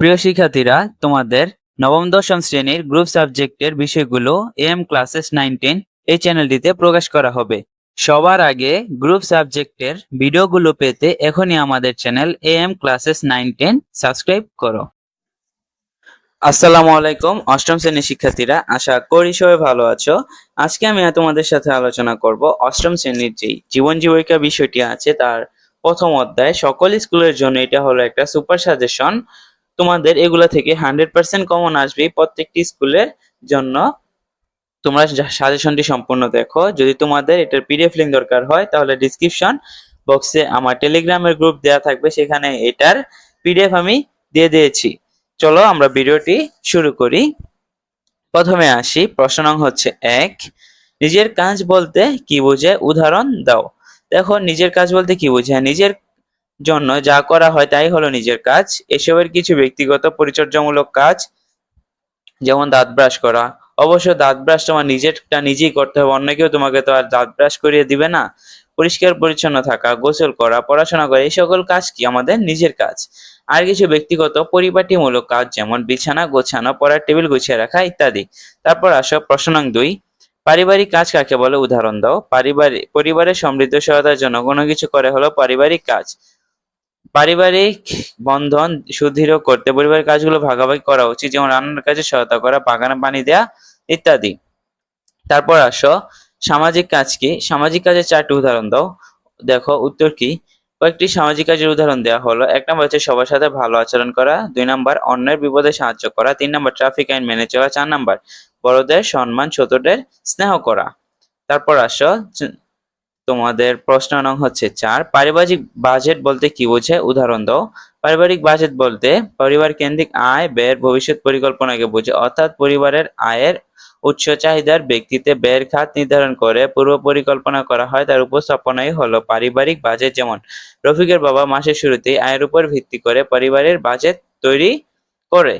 প্রিয় শিক্ষার্থীরা, তোমাদের নবম, দশম শ্রেণির গ্রুপ সাবজেক্টের বিষয়গুলো এম ক্লাসেস নাইন টেন এই চ্যানেলটিতে প্রকাশ করা হবে। সবার আগে গ্রুপ সাবজেক্টের ভিডিওগুলো পেতে এখনই আমাদের channel M classes nine ten subscribe করো। আসসালামু আলাইকুম, অষ্টম শ্রেণির শিক্ষার্থীরা, আশা করি সবাই ভালো আছো। আজকে আমি তোমাদের সাথে আলোচনা করব অষ্টম শ্রেণির যেই জীবন জীবিকা বিষয়টি আছে, তার প্রথম অধ্যায়, সকল স্কুলের জন্য এটা হলো একটা সুপার সাজেশন তোমাদের এগুলা থেকে হান্ড্রেড পার্সেন্ট কমন আসবে প্রত্যেকটি স্কুলের জন্য। তোমরা সাজেশনটি সম্পূর্ণ দেখো। যদি তোমাদের এটার পিডিএফ লিঙ্ক দরকার হয়, তাহলে ডিসক্রিপশন বক্সে আমার টেলিগ্রামের গ্রুপ দেওয়া থাকবে। সেখানে এটার পিডিএফ আমি দিয়ে দিয়েছি। চলো আমরা ভিডিওটি শুরু করি। প্রথমে আসি। প্রশ্ন নং হচ্ছে এক, নিজের কাজ বলতে কি বোঝে? উদাহরণ দাও। দেখো, নিজের কাজ বলতে কি বোঝায় নিজের জন্য যা করা হয় তাই হলো নিজের কাজ। এসবের কিছু ব্যক্তিগত পরিচর্যামূলক কাজ, যেমন দাঁত ব্রাশ করা। অবশ্য দাঁত ব্রাশ তোমার নিজেরটা নিজেই করতে হবে, অন্য কেউ তোমাকে তো আর দাঁত ব্রাশ করিয়ে দিবে না। পরিষ্কার, পরিচ্ছন্ন থাকা, গোসল করা, পড়াশোনা করা, এই সকল কাজ কি আমাদের নিজের কাজ। আর কিছু ব্যক্তিগত পরিপাটিমূলক কাজ, যেমন বিছানা, গোছানো, পড়ার টেবিল গুছিয়ে রাখা ইত্যাদি। তারপর আসো প্রশ্ন নং দুই। পারিবারিক কাজ কাকে বলে? উদাহরণ দাও। পারিবারিক পরিবারের সমৃদ্ধ, সহায়তার জন্য কোনো কিছু করে হলো পারিবারিক কাজ। পারিবারিক বন্ধন সুদৃঢ় করতে, পরিবারের কাজগুলো ভাগাভাগি করা উচিত, যেমন রান্নার কাজে সহায়তা করা, বাগানে পানি দেয়া ইত্যাদি। তারপর আসো, সামাজিক কাজ কি? সামাজিক কাজের চারটি উদাহরণ দাও। দেখো, উত্তর কি? কয়েকটি সামাজিক কাজের উদাহরণ দেওয়া হলো। এক নম্বর হচ্ছে সবার সাথে ভালো আচরণ করা। দুই নম্বর, অন্যের বিপদে সাহায্য করা। তিন নম্বর, ট্রাফিক আইন মেনে চলা। চার নম্বর, বড়দের সম্মান, ছোটদের স্নেহ করা। তারপর আসো তোমাদের প্রশ্ন নং হচ্ছে চার, পারিবারিক বাজেট বলতে কি বোঝে? উদাহরণ দাও। পারিবারিক বাজেট বলতে পরিবার কেন্দ্রিক আয়, ব্যয়ের ভবিষ্যৎ পরিকল্পনাকে বোঝে। অর্থাৎ পরিবারের আয়ের উচ্চ চাহিদার ব্যক্তিতে ব্যয়ের খাত নির্ধারণ করে পূর্ব পরিকল্পনা করা হয়। তার উপস্থাপনাই হলো পারিবারিক বাজেট যেমন রফিকের বাবা মাসের শুরুতেই আয়ের উপর ভিত্তি করে পরিবারের বাজেট তৈরি করে।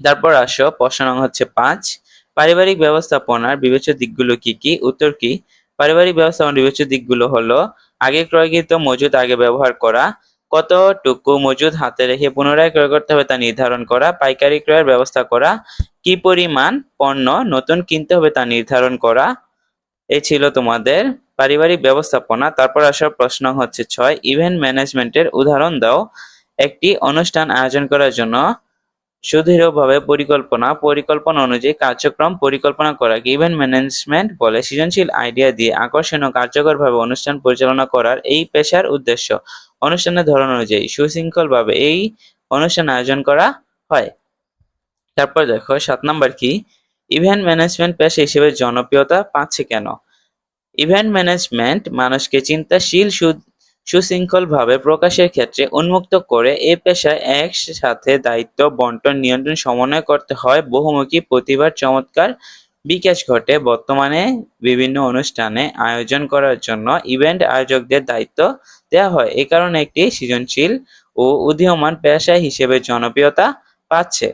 তারপর আসো, প্রশ্ন নং হচ্ছে পাঁচ, পারিবারিক ব্যবস্থাপনার বিবেচ্য দিকগুলো কি কি? উত্তর কি? পারিবারিক ব্যবস্থাপনার বিবেচ্য দিকগুলো হলো, আগে ক্রয়কৃত মজুদ আগে ব্যবহার করা, কতটুকু মজুদ হাতে রেখে পুনরায় ক্রয় করতে হবে তা নির্ধারণ করা, পাইকারি ক্রয়ের ব্যবস্থা করা, কি পরিমাণ পণ্য নতুন কিনতে হবে তা নির্ধারণ করা এই ছিল তোমাদের পারিবারিক ব্যবস্থাপনা। তারপর আসার প্রশ্ন হচ্ছে ছয়, ইভেন্ট ম্যানেজমেন্টের উদাহরণ দাও। একটি অনুষ্ঠান আয়োজন করার জন্য সুদৃঢ়ভাবে পরিকল্পনা পরিকল্পনা অনুযায়ী কার্যক্রম পরিকল্পনা করাকে ইভেন্ট ম্যানেজমেন্ট বলে সৃজনশীল আইডিয়া দিয়ে আকর্ষণীয় কার্যকরভাবে অনুষ্ঠান পরিচালনা করার এই পেশার উদ্দেশ্য। অনুষ্ঠানের ধরন অনুযায়ী সুশৃঙ্খলভাবে এই অনুষ্ঠান আয়োজন করা হয়। তারপর দেখো, সাত নাম্বার কি? ইভেন্ট ম্যানেজমেন্ট পেশা হিসেবে জনপ্রিয়তা পাচ্ছে কেন? ইভেন্ট ম্যানেজমেন্ট মানুষকে চিন্তাশীল সুশৃঙ্খলভাবে প্রকাশের ক্ষেত্রে উন্মুক্ত করে এ পেশায় একসাথে দায়িত্ব, বন্টন, নিয়ন্ত্রণ, সমন্বয় করতে হয়। বহুমুখী প্রতিভার চমৎকার বিকাশ ঘটে বর্তমানে বিভিন্ন অনুষ্ঠানে আয়োজন করার জন্য। ইভেন্ট আয়োজকদের দায়িত্ব দেওয়া হয়। এ কারণে একটি সৃজনশীল ও উদীয়মান পেশা হিসেবে জনপ্রিয়তা পাচ্ছে।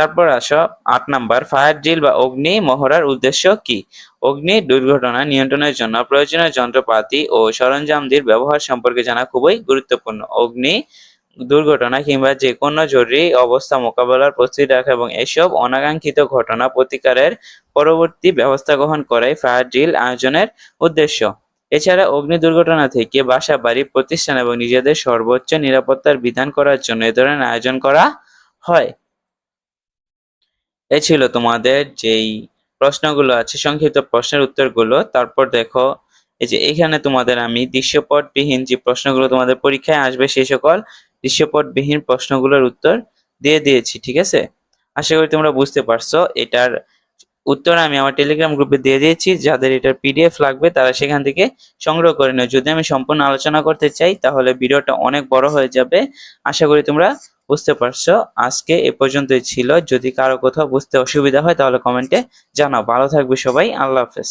তারপর আসো, আট নাম্বার, ফায়ার ড্রিল বা অগ্নি মহড়ার উদ্দেশ্য কি? অগ্নি দুর্ঘটনা নিয়ন্ত্রণের জন্য প্রয়োজনীয় যন্ত্রপাতি ও সরঞ্জামদের ব্যবহার সম্পর্কে জানা খুবই গুরুত্বপূর্ণ। অগ্নি দুর্ঘটনা কিংবা যে কোনো জরুরি অবস্থা মোকাবেলার প্রস্তুতি রাখা এবং এসব অনাকাঙ্ক্ষিত ঘটনা প্রতিকারের পরবর্তী ব্যবস্থা গ্রহণ করাই ফায়ার ড্রিল আয়োজনের উদ্দেশ্য। এছাড়া অগ্নি দুর্ঘটনা থেকে বাসা, বাড়ি, প্রতিষ্ঠান এবং নিজেদের সর্বোচ্চ নিরাপত্তার বিধান করার জন্য এ ধরনের আয়োজন করা হয়। এ ছিল তোমাদের যেই প্রশ্নগুলো আছে, সংক্ষিপ্ত প্রশ্নের উত্তরগুলো। তারপর দেখো, এই যে এখানে তোমাদের আমি দৃশ্যপটবিহীন যে প্রশ্নগুলো তোমাদের পরীক্ষায় আসবে সেই সকল দৃশ্যপটবিহীন প্রশ্নগুলোর উত্তর দিয়ে দিয়েছি, ঠিক আছে? আশা করি তোমরা বুঝতে পারছ। এটার উত্তর আমি আমার টেলিগ্রাম গ্রুপে দিয়ে দিয়েছি। যাদের এটার পিডিএফ লাগবে, তারা সেখান থেকে সংগ্রহ করে নেয় যদি আমি সম্পূর্ণ আলোচনা করতে চাই, তাহলে ভিডিওটা অনেক বড় হয়ে যাবে। আশা করি তোমরা বুঝতে পারছ? আজকে এ পর্যন্তই ছিল। যদি কারও কোথাও বুঝতে অসুবিধা হয়, তাহলে কমেন্টে জানাও। ভালো থাকবে সবাই। আল্লাহ হাফেজ।